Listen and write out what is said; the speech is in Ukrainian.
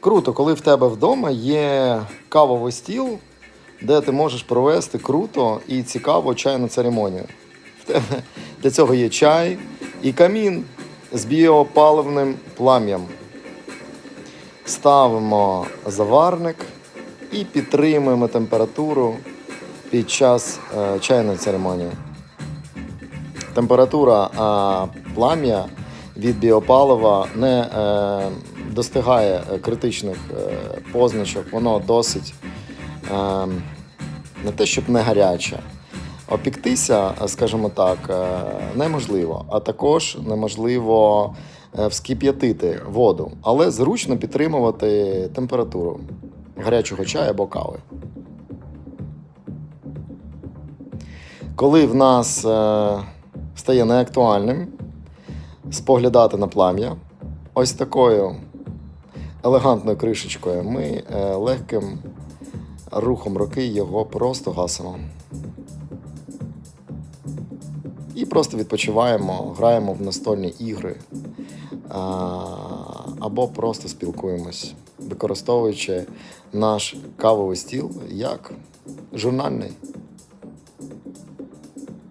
Круто, коли в тебе вдома є кавовий стіл, де ти можеш провести круто і цікаво чайну церемонію. В тебе для цього є чай і камін з біопаливним плам'ям. Ставимо заварник і підтримуємо температуру під час е, чайної церемонії. Температура а, плам'я від біопалива не е, достигає е, критичних е, позначок, воно досить е, не те, щоб не гаряче. Опіктися, е, скажімо так, неможливо, а також неможливо вскип'ятити воду, але зручно підтримувати температуру гарячого чаю або кави. Коли в нас стає неактуальним споглядати на плам'я, ось такою елегантною кришечкою ми е, легким рухом руки його просто гасимо. І просто відпочиваємо, граємо в настольні ігри або просто спілкуємось, використовуючи наш кавовий стіл як журнальний.